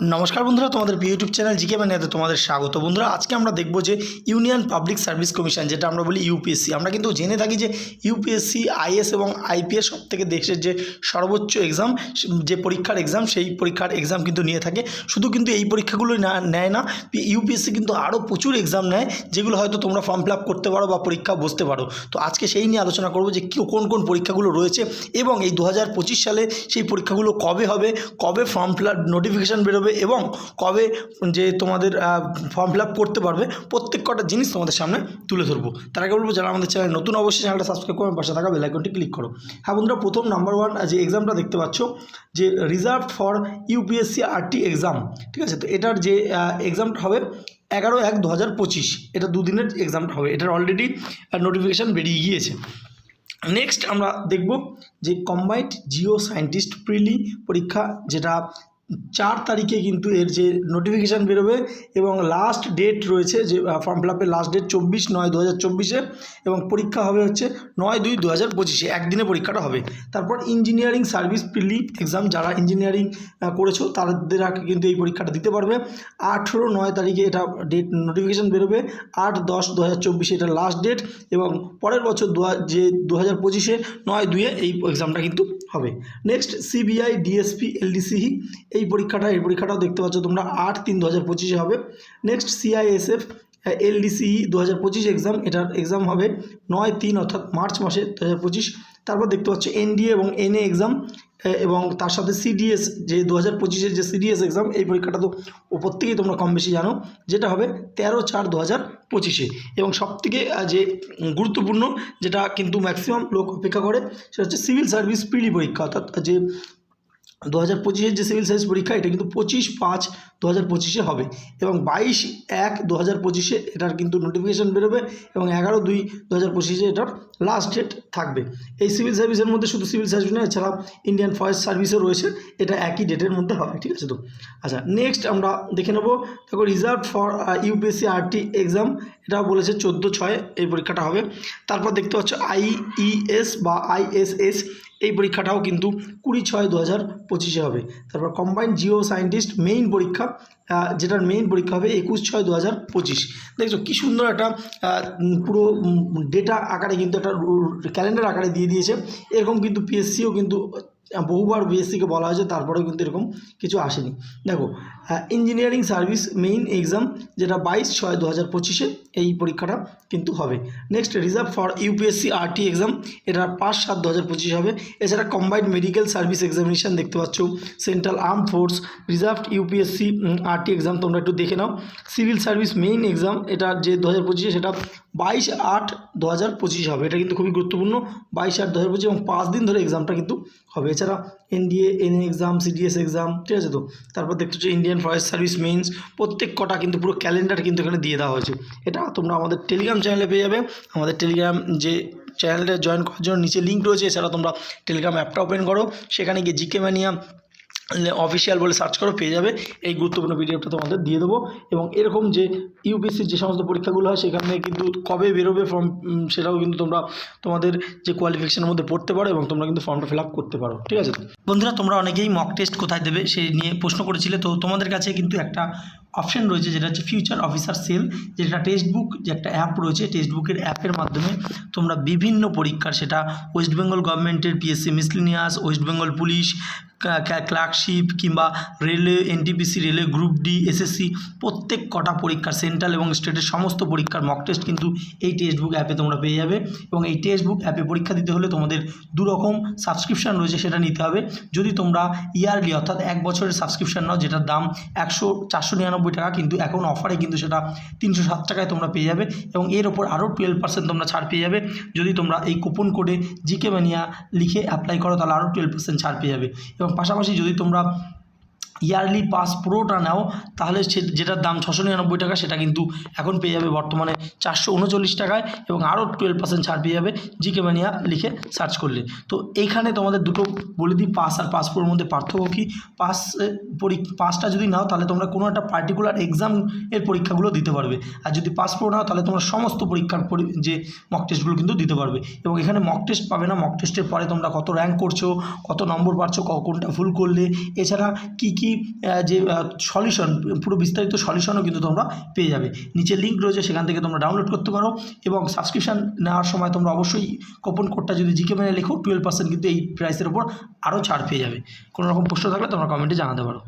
নমস্কার বন্ধুরা, তোমাদের ইউটিউব চ্যানেল জিকে বানিয়াতে তোমাদের স্বাগত। বন্ধুরা, আজকে আমরা দেখব যে ইউনিয়ন পাবলিক সার্ভিস কমিশন, যেটা আমরা বলি ইউপিএসসি, আমরা কিন্তু জেনে থাকি যে ইউপিএসসি, আইএস এবং আইপিএস সব থেকে দেশের যে সর্বোচ্চ এক্সাম যে পরীক্ষার এক্সাম সেই পরীক্ষার এক্সাম কিন্তু নিয়ে থাকে। শুধু কিন্তু এই পরীক্ষাগুলোই না, নেয় না, ইউপিএসসি কিন্তু আরও প্রচুর এক্সাম নেয়, যেগুলো হয়তো তোমরা ফর্ম ফিল করতে পারো বা পরীক্ষা বসতে পারো। তো আজকে সেই নিয়ে আলোচনা করব যে কোন কোন পরীক্ষাগুলো রয়েছে এবং এই দু হাজার পঁচিশ সালে সেই পরীক্ষাগুলো কবে হবে, কবে ফর্ম ফিল নোটিফিকেশান বেরোবে এবং কবে যে তোমাদের ফর্ম ফিল করতে পারবে, প্রত্যেক কটা জিনিস তোমাদের সামনে তুলে ধরবো। তার আগে বলব, যারা আমাদের চ্যানেল নতুন, অবশ্যই চ্যানেলটা সাবস্ক্রাইব করো পাশে থাকা বেলাইকনটি ক্লিক করো। হ্যাঁ বন্ধুরা, প্রথম নাম্বার ওয়ান যে এক্সামটা দেখতে পাচ্ছ, যে reserve for UPSC RT exam ঠিক আছে? তো এটার যে এক্সামটা হবে এগারো এক দু হাজার পঁচিশ, এটা দুদিনের এক্সামটা হবে। এটার অলরেডি নোটিফিকেশান বেরিয়ে গিয়েছে। নেক্সট আমরা দেখব যে কম্বাইন্ড জিও সায়েন্টিস্ট প্রিলি পরীক্ষা, যেটা চার তারিখে কিন্তু এর যে নোটিফিকেশান বেরোবে এবং লাস্ট ডেট রয়েছে যে ফর্ম ফিল আপের লাস্ট ডেট চব্বিশ নয় দু হাজার চব্বিশে এবং পরীক্ষা হবে হচ্ছে নয় দুই দু হাজার পঁচিশে, একদিনে পরীক্ষাটা হবে। তারপর ইঞ্জিনিয়ারিং সার্ভিস প্রিলি এক্সাম যারা ইঞ্জিনিয়ারিং করেছ তাদের কিন্তু এই পরীক্ষাটা দিতে পারবে। আঠেরো নয় তারিখে এটা ডেট নোটিফিকেশান বেরোবে, আট দশ দু হাজার চব্বিশে এটা লাস্ট ডেট এবং পরের বছর দু যে দু হাজার পঁচিশে নয় দুয়ে এই এক্সামটা কিন্তু হবে। নেক্সট সিবিআই ডিএসপি এলডিসিহি এই পরীক্ষাটা, এই পরীক্ষাটাও দেখতে পাচ্ছ তোমরা আট তিন দু হাজার পঁচিশে হবে। নেক্সট সিআইএসএফ এলডিসিই দু হাজার পঁচিশ এক্সাম এটার এক্সাম হবে নয় তিন অর্থাৎ মার্চ মাসে দু হাজার পঁচিশ। তারপর দেখতে পাচ্ছ এনডিএ এবং এনএ এক্সাম এবং তার সাথে সিডিএস যে দু হাজার পঁচিশের যে সিডিএস এক্সাম এই পরীক্ষাটা তো ওপর থেকেই তোমরা কম বেশি জানো, যেটা হবে তেরো চার দু হাজার পঁচিশে। এবং সবথেকে যে গুরুত্বপূর্ণ, যেটা কিন্তু ম্যাক্সিমাম লোক অপেক্ষা করে, সেটা হচ্ছে সিভিল সার্ভিস প্রিলি পরীক্ষা, অর্থাৎ যে দু হাজার পঁচিশের যে সিভিল সার্ভিস পরীক্ষা, এটা কিন্তু পঁচিশ পাঁচ দু হাজার পঁচিশে হবে এবং বাইশ এক দু হাজার পঁচিশে এটার কিন্তু নোটিফিকেশান বেরোবে এবং এগারো দুই দু হাজার পঁচিশে এটার লাস্ট ডেট থাকবে। এই সিভিল সার্ভিসের মধ্যে শুধু সিভিল সার্ভিস নয় এছাড়া ইন্ডিয়ান ফরেস্ট সার্ভিসও রয়েছে, এটা একই ডেটের মধ্যে হবে, ঠিক আছে তো? আচ্ছা নেক্সট আমরা দেখে নেব, দেখো reserve for UPSC RT exam এটা বলেছে চোদ্দ ছয় এই পরীক্ষাটা হবে। তারপর দেখতে পাচ্ছ আইইএস বা আইএসএস এই পরীক্ষাটাও কিন্তু কুড়ি ছয় দু হাজার পঁচিশে হবে। তারপর কম্বাইন্ড জিও সায়েন্টিস্ট মেইন পরীক্ষা যেটার মেইন পরীক্ষা হবে একুশ ছয় দু হাজার পঁচিশ। দেখছ কী সুন্দর একটা পুরো ডেটা আকারে কিন্তু একটা ক্যালেন্ডার আকারে দিয়ে দিয়েছে। এরকম কিন্তু পিএসসিও কিন্তু বহুবার বিএসসিকে বলা হয়েছে, তারপরেও কিন্তু এরকম কিছু আসেনি। দেখো ইঞ্জিনিয়ারিং সার্ভিস মেইন এক্সাম যেটা বাইশ ছয় দু হাজার পঁচিশে এই পরীক্ষাটা কিন্তু হবে। Next reserve for UPSC RT exam এটা পাঁচ সাত দু হাজার পঁচিশে হবে। এছাড়া কম্বাইন্ড মেডিকেল সার্ভিস এক্সামিনেশান দেখতে পাচ্ছ central arm force reserve UPSC RT exam তোমরা একটু দেখে নাও। সিভিল সার্ভিস মেইন এক্সাম এটা যে দু হাজার পঁচিশে সেটা বাইশ আট দু হাজার পঁচিশে হবে। এটা কিন্তু খুবই গুরুত্বপূর্ণ, বাইশ আট দু হাজার পঁচিশ এবং পাঁচ দিন ধরে এক্সামটা কিন্তু হবে। এছাড়া NDA NA exam CDS exam ঠিক আছে তো? তারপর দেখতে হচ্ছে ইন্ডিয়ান ফরেস্ট সার্ভিস মেইনস প্রত্যেক কটা কিন্তু পুরো ক্যালেন্ডার কিন্তু এখানে দিয়ে দেওয়া হয়েছে। এটা তোমরা আমাদের টেলিগ্রাম চ্যানেলে পেয়ে যাবে। আমাদের টেলিগ্রাম যে চ্যানেলটা জয়েন করার জন্য নিচে লিঙ্ক রয়েছে এছাড়া তোমরা টেলিগ্রাম অ্যাপটা ওপেন করো। সেখানে গিয়ে জিকে ম্যানিয়া অফিসিয়াল বলে সার্চ করো, পেয়ে যাবে। এই গুরুত্বপূর্ণ ভিডিওটা তোমাদের দিয়ে দেবো। এবং এরকম যে ইউপিএসসির যে সমস্ত পরীক্ষাগুলো হয়, সেখানে কিন্তু কবে বেরোবে ফর্ম সেটাও কিন্তু তোমরা তোমাদের যে কোয়ালিফিকেশনের মধ্যে পড়তে পারো এবং তোমরা কিন্তু ফর্মটা ফিল আপ করতে পারো। ঠিক আছে? বন্ধুরা, তোমরা অনেকেই মক টেস্ট কোথায় দেবে সেই নিয়ে প্রশ্ন করেছিলে। তো তোমাদের কাছে কিন্তু একটা অপশন রয়েছে যেটা হচ্ছে ফিউচার অফিসার সেল যেটা টেক্সট বুক যে একটা অ্যাপ রয়েছে টেক্সট বুকের অ্যাপের মাধ্যমে তোমরা বিভিন্ন পরীক্ষার সেটা ওয়েস্ট বেঙ্গল গভর্নমেন্টের PSC miscellaneous West Bengal police clerkship কিংবা railway NTPC railway group D SSC প্রত্যেক কটা পরীক্ষার সেন্ট্রাল এবং স্টেটের সমস্ত পরীক্ষার মক টেস্ট কিন্তু এই টেক্সট বুক অ্যাপে তোমরা পেয়ে যাবে এবং এই টেক্সট বুক অ্যাপে পরীক্ষা দিতে হলে তোমাদের দু রকম সাবস্ক্রিপশান রয়েছে সেটা নিতে হবে। যদি তোমরা ইয়ারলি অর্থাৎ এক বছরের সাবস্ক্রিপশান নাও, যেটার দাম একশো চারশো নিরানব্বই টাকা, কিন্তু এখন অফারে কিন্তু সেটা তিনশো সাত টাকায় তোমরা পেয়ে যাবে এবং এর ওপর আরও টুয়েলভ পার্সেন্ট তোমরা ছাড় পেয়ে যাবে। যদি তোমরা এই কুপন কোডে জিকে ম্যানিয়া লিখে অ্যাপ্লাই করো, তাহলে আরও টুয়েলভ পার্সেন্ট ছাড় পেয়ে যাবে। এবং পাশাপাশি যদি তোমরা ইয়ারলি পাস প্রোটা নাও, তাহলে সে যেটার দাম ছশো নিরানব্বই টাকা, সেটা কিন্তু এখন পেয়ে যাবে বর্তমানে চারশো উনচল্লিশ টাকায় এবং আরও টুয়েলভ পার্সেন্ট ছাড় পেয়ে যাবে জিকে ম্যানিয়া লিখে সার্চ করলে। তো এইখানে তোমাদের দুটো বলে দিই, পাস আর পাসপোর্টের মধ্যে পার্থক্য কী? পাস পাসটা যদি নাও, তাহলে তোমরা কোনো একটা পার্টিকুলার এক্সাম এর পরীক্ষাগুলো দিতে পারবে। আর যদি পাসপোর্ট নাও, তাহলে তোমরা সমস্ত পরীক্ষার পরি- যে মক টেস্টগুলো কিন্তু দিতে পারবে। এবং এখানে মক টেস্ট পাবে না মক টেস্টের পরে তোমরা কত র্যাঙ্ক করছ, কত নম্বর পাচ্ছ কোনটা ভুল করলে। এছাড়া কী কী যে সলিউশন পুরো বিস্তারিত সলিউশনও কিন্তু তোমরা পেয়ে যাবে। নিচে লিঙ্ক রয়েছে, সেখান থেকে তোমরা ডাউনলোড করতে পারো এবং সাবস্ক্রিপশান নেওয়ার সময় তোমরা অবশ্যই কোপন কোডটা যদি জিকে মেনে লেখো টুয়েলভ পার্সেন্ট কিন্তু এই প্রাইসের ওপর আরও ছাড় পেয়ে যাবে। কোনো রকম প্রশ্ন থাকলে তোমরা কমেন্টে জানাতে পারো।